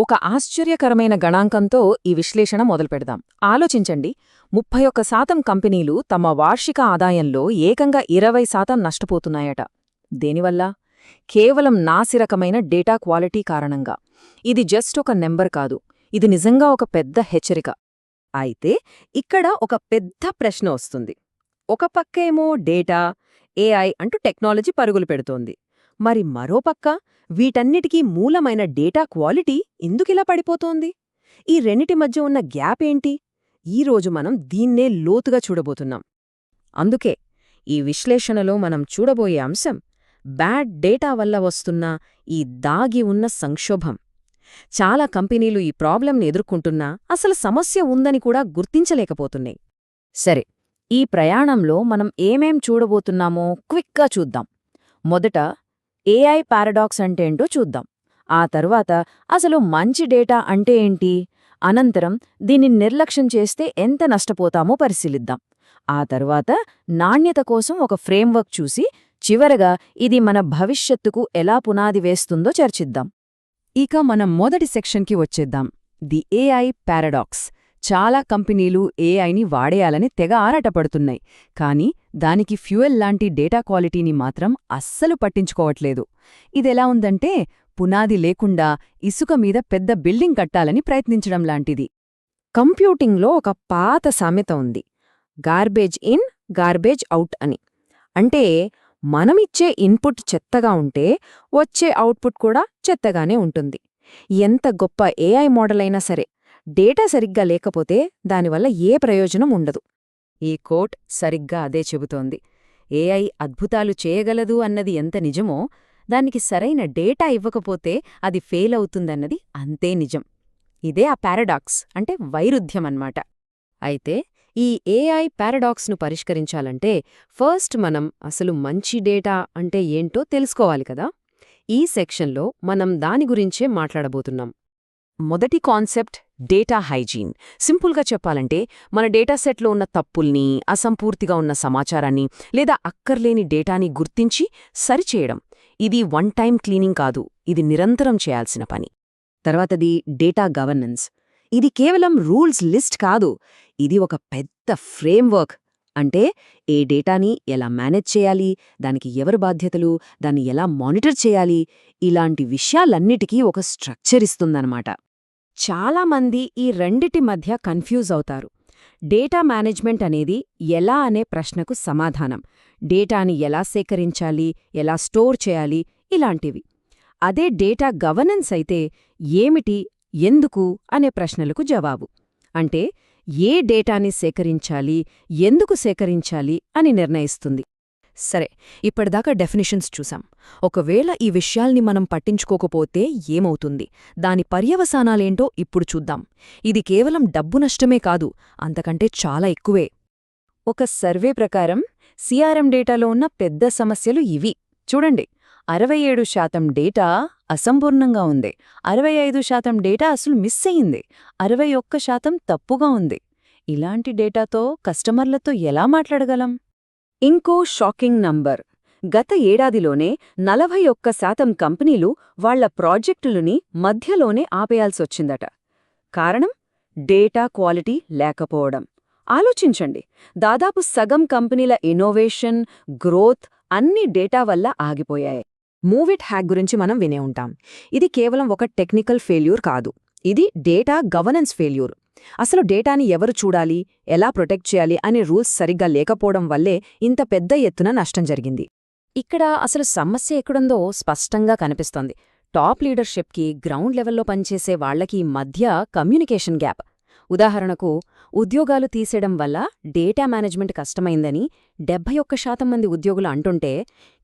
ఒక ఆశ్చర్యకరమైన గణాంకంతో ఈ విశ్లేషణ మొదలుపెడదాం. ఆలోచించండి. ముప్పై ఒక్క శాతం కంపెనీలు తమ వార్షిక ఆదాయంలో ఏకంగా ఇరవై శాతం నష్టపోతున్నాయట. దేనివల్ల? కేవలం నాసిరకమైన డేటా క్వాలిటీ కారణంగా. ఇది జస్ట్ ఒక నెంబర్ కాదు. ఇది నిజంగా ఒక పెద్ద హెచ్చరిక. అయితే ఇక్కడ ఒక పెద్ద ప్రశ్న వస్తుంది. ఒక పక్కేమో డేటా ఏఐ అంటూ టెక్నాలజీ పరుగులు పెడుతోంది. మరి మరోపక్క వీటన్నిటికీ మూలమైన డేటా క్వాలిటీ ఎందుకిలా పడిపోతోంది? ఈ రెండిటి మధ్య ఉన్న గ్యాప్ ఏంటి? ఈరోజు మనం దీన్నే లోతుగా చూడబోతున్నాం. అందుకే ఈ విశ్లేషణలో మనం చూడబోయే అంశం బ్యాడ్ డేటా వల్ల వస్తున్న ఈ దాగి ఉన్న సంక్షోభం. చాలా కంపెనీలు ఈ ప్రాబ్లంని ఎదుర్కొంటున్నా అసలు సమస్య ఉందని కూడా గుర్తించలేకపోతున్నాయి. సరే ఈ ప్రయాణంలో మనం ఏమేం చూడబోతున్నామో క్విక్గా చూద్దాం. మొదట ఏఐ పారాడాక్స్ అంటేంటో చూద్దాం. ఆ తర్వాత అసలు మంచి డేటా అంటే ఏంటి? అనంతరం దీన్ని నిర్లక్ష్యం చేస్తే ఎంత నష్టపోతామో పరిశీలిద్దాం. ఆ తర్వాత నాణ్యత కోసం ఒక ఫ్రేమ్వర్క్ చూసి చివరగా ఇది మన భవిష్యత్తుకు ఎలా పునాది వేస్తుందో చర్చిద్దాం. ఇక మనం మొదటి సెక్షన్కి వచ్చేద్దాం. ది ఏఐ పారడాక్స్ చాలా కంపెనీలు ఏఐని వాడేయాలని తెగ ఆరాటపడుతున్నాయి. కానీ దానికి ఫ్యూయల్ లాంటి డేటా క్వాలిటీని మాత్రం అస్సలు పట్టించుకోవట్లేదు. ఇదెలా ఉందంటే పునాది లేకుండా ఇసుక మీద పెద్ద బిల్డింగ్ కట్టాలని ప్రయత్నించడం లాంటిది. కంప్యూటింగ్లో ఒక పాత సామెత ఉంది. గార్బేజ్ ఇన్ గార్బేజ్ అవుట్ అని. అంటే మనమిచ్చే ఇన్పుట్ చెత్తగా ఉంటే వచ్చే అవుట్పుట్ కూడా చెత్తగానే ఉంటుంది. ఎంత గొప్ప ఏఐ మోడల్ అయినా సరే డేటా సరిగ్గా లేకపోతే దానివల్ల ఏ ప్రయోజనం ఉండదు. ఈ కోట్ సరిగ్గా అదే చెబుతోంది. ఏఐ అద్భుతాలు చేయగలదు అన్నది ఎంత నిజమో దానికి సరైన డేటా ఇవ్వకపోతే అది ఫెయిల్ అవుతుందన్నది అంతే నిజం. ఇదే ఆ పారాడాక్స్ అంటే వైరుధ్యమన్మాట అయితే ఈ ఏఐ పారాడాక్స్ను పరిష్కరించాలంటే ఫస్ట్ మనం అసలు మంచి డేటా అంటే ఏంటో తెలుసుకోవాలి కదా. ఈ సెక్షన్లో మనం దాని గురించే మాట్లాడబోతున్నాం. మొదటి కాన్సెప్ట్ డేటా హైజీన్. సింపుల్గా చెప్పాలంటే మన డేటా సెట్లో ఉన్న తప్పుల్ని అసంపూర్తిగా ఉన్న సమాచారాన్ని లేదా అక్కర్లేని డేటాని గుర్తించి సరిచేయడం. ఇది వన్ టైం క్లీనింగ్ కాదు ఇది నిరంతరం చేయాల్సిన పని. తర్వాతది డేటా గవర్నెన్స్. ఇది కేవలం రూల్స్ లిస్ట్ కాదు ఇది ఒక పెద్ద ఫ్రేమ్వర్క్. అంటే ఏ డేటాని ఎలా మేనేజ్ చేయాలి దానికి ఎవరు బాధ్యతలు దాన్ని ఎలా మానిటర్ చేయాలి ఇలాంటి విషయాలన్నిటికీ ఒక స్ట్రక్చర్ ఇస్తుందన్నమాట. చాలామంది ఈ రెండిటి మధ్య కన్ఫ్యూజ్ అవుతారు. డేటా మేనేజ్మెంట్ అనేది ఎలా అనే ప్రశ్నకు సమాధానం. డేటాని ఎలా సేకరించాలి ఎలా స్టోర్ చేయాలి ఇలాంటివి. అదే డేటా గవర్నెన్స్ అయితే ఏమిటి ఎందుకు అనే ప్రశ్నలకు జవాబు. అంటే ఏ డేటాని సేకరించాలి ఎందుకు సేకరించాలి అని నిర్ణయిస్తుంది. సరే ఇప్పటిదాకా డెఫినిషన్స్ చూసాం ఒకవేళ ఈ విషయాల్ని మనం పట్టించుకోకపోతే ఏమవుతుంది? దాని పర్యవసానాలేంటో ఇప్పుడు చూద్దాం. ఇది కేవలం డబ్బు నష్టమే కాదు అంతకంటే చాలా ఎక్కువే. ఒక సర్వే ప్రకారం సిఆర్ఎం డేటాలో ఉన్న పెద్ద సమస్యలు ఇవి. చూడండి అరవై ఏడు శాతం డేటా అసంపూర్ణంగా ఉంది. అరవై ఐదు శాతం డేటా అసలు మిస్ అయింది అరవై ఒక్క శాతం తప్పుగా ఉంది. ఇలాంటి డేటాతో కస్టమర్లతో ఎలా మాట్లాడగలం? ఇంకో షాకింగ్ నంబర్. గత ఏడాదిలోనే నలభై ఒక్క శాతం కంపెనీలు వాళ్ళ ప్రాజెక్టులని మధ్యలోనే ఆపేయాల్సొచ్చిందట. కారణం? డేటా క్వాలిటీ లేకపోవడం. ఆలోచించండి. దాదాపు సగం కంపెనీల ఇన్నోవేషన్ గ్రోత్ అన్ని డేటా వల్ల ఆగిపోయాయి. మూవిట్ హ్యాక్ గురించి మనం వినే ఉంటాం. ఇది కేవలం ఒక టెక్నికల్ ఫెయిల్యూర్ కాదు. ఇది డేటా గవర్నెన్స్ ఫెయిల్యూర్. అసలు డేటాని ఎవరు చూడాలి ఎలా ప్రొటెక్ట్ చేయాలి అనే రూల్స్ సరిగ్గా లేకపోవడం వల్లే ఇంత పెద్ద ఎత్తున నష్టం జరిగింది. ఇక్కడ అసలు సమస్య ఎక్కడుందో స్పష్టంగా కనిపిస్తోంది. టాప్ లీడర్షిప్కి గ్రౌండ్ లెవెల్లో పనిచేసే వాళ్ళకి మధ్య కమ్యూనికేషన్ గ్యాప్. ఉదాహరణకు ఉద్యోగాలు తీసేయడం వల్ల డేటా మేనేజ్మెంట్ కష్టమైందని డెబ్బై ఒక్క శాతం మంది ఉద్యోగులు అంటుంటే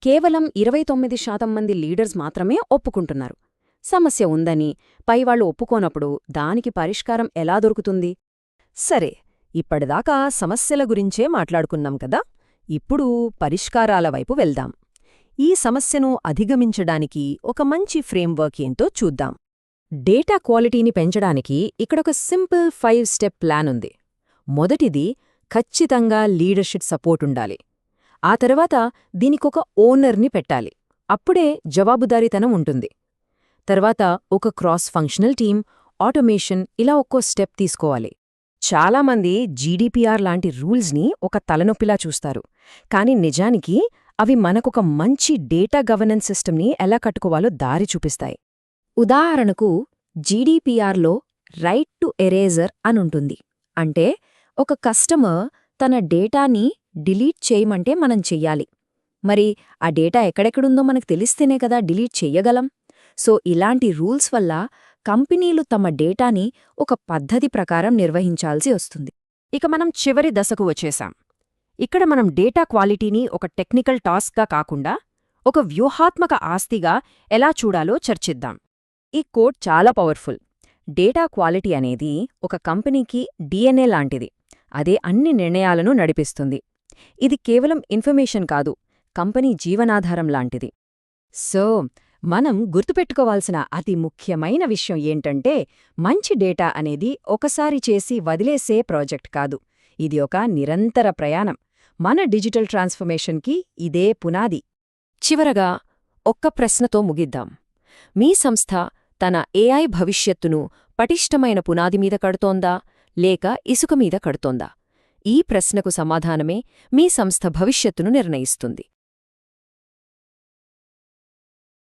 కేవలం ఇరవై తొమ్మిది శాతం మంది లీడర్స్ మాత్రమే ఒప్పుకుంటున్నారు. సమస్య ఉందని పైవాళ్ళు ఒప్పుకోనప్పుడు దానికి పరిష్కారం ఎలా దొరుకుతుంది? సరే ఇప్పటిదాకా సమస్యల గురించే మాట్లాడుకున్నాం కదా ఇప్పుడు పరిష్కారాల వైపు వెళ్దాం. ఈ సమస్యను అధిగమించడానికి ఒక మంచి ఫ్రేమ్వర్క్ ఏంటో చూద్దాం. డేటా క్వాలిటీని పెంచడానికి ఇక్కడొక సింపుల్ ఫైవ్ స్టెప్ ప్లాన్ ఉంది. మొదటిది ఖచ్చితంగా లీడర్షిప్ సపోర్ట్ ఉండాలి. ఆ తర్వాత దీనికొక ఓనర్ని పెట్టాలి. అప్పుడే జవాబుదారీతనం ఉంటుంది. తర్వాత ఒక క్రాస్ ఫంక్షనల్ టీం ఆటోమేషన్ ఇలా ఒక్కో స్టెప్ తీసుకోవాలి. చాలామంది జీడీపీఆర్ లాంటి రూల్స్ని ఒక తలనొప్పిలా చూస్తారు. కానీ నిజానికి అవి మనకొక మంచి డేటా గవర్నెన్స్ సిస్టమ్ని ఎలా కట్టుకోవాలో దారి చూపిస్తాయి. ఉదాహరణకు జీడీపీఆర్లో రైట్ టు ఎరేజర్ అనుంటుంది అంటే ఒక కస్టమర్ తన డేటాని డిలీట్ చేయమంటే మనం చెయ్యాలి. మరి ఆ డేటా ఎక్కడెక్కడుందో మనకు తెలిస్తేనే కదా డిలీట్ చెయ్యగలం. సో ఇలాంటి రూల్స్ వల్ల కంపెనీలు తమ డేటాని ఒక పద్ధతి ప్రకారం నిర్వహించాల్సి వస్తుంది. ఇక మనం చివరి దశకు వచ్చేశాం ఇక్కడ మనం డేటా క్వాలిటీని ఒక టెక్నికల్ టాస్క్గా కాకుండా ఒక వ్యూహాత్మక ఆస్తిగా ఎలా చూడాలో చర్చిద్దాం. ఈ కోడ్ చాలా పవర్ఫుల్. డేటా క్వాలిటీ అనేది ఒక కంపెనీకి డిఎన్ఏ లాంటిది. అదే అన్ని నిర్ణయాలను నడిపిస్తుంది. ఇది కేవలం ఇన్ఫర్మేషన్ కాదు కంపెనీ జీవనాధారం లాంటిది. సో మనం గుర్తుపెట్టుకోవాల్సిన అతి ముఖ్యమైన విషయం ఏంటంటే మంచి డేటా అనేది ఒకసారి చేసి వదిలేసే ప్రాజెక్ట్ కాదు. ఇది ఒక నిరంతర ప్రయాణం. మన డిజిటల్ ట్రాన్స్ఫర్మేషన్కి ఇదే పునాది. చివరగా ఒక్క ప్రశ్నతో ముగిద్దాం. మీ సంస్థ తన ఏఐ భవిష్యత్తును పటిష్టమైన పునాది మీద కడుతోందా? లేక ఇసుక మీద కడుతోందా? ఈ ప్రశ్నకు సమాధానమే మీ సంస్థ భవిష్యత్తును నిర్ణయిస్తుంది.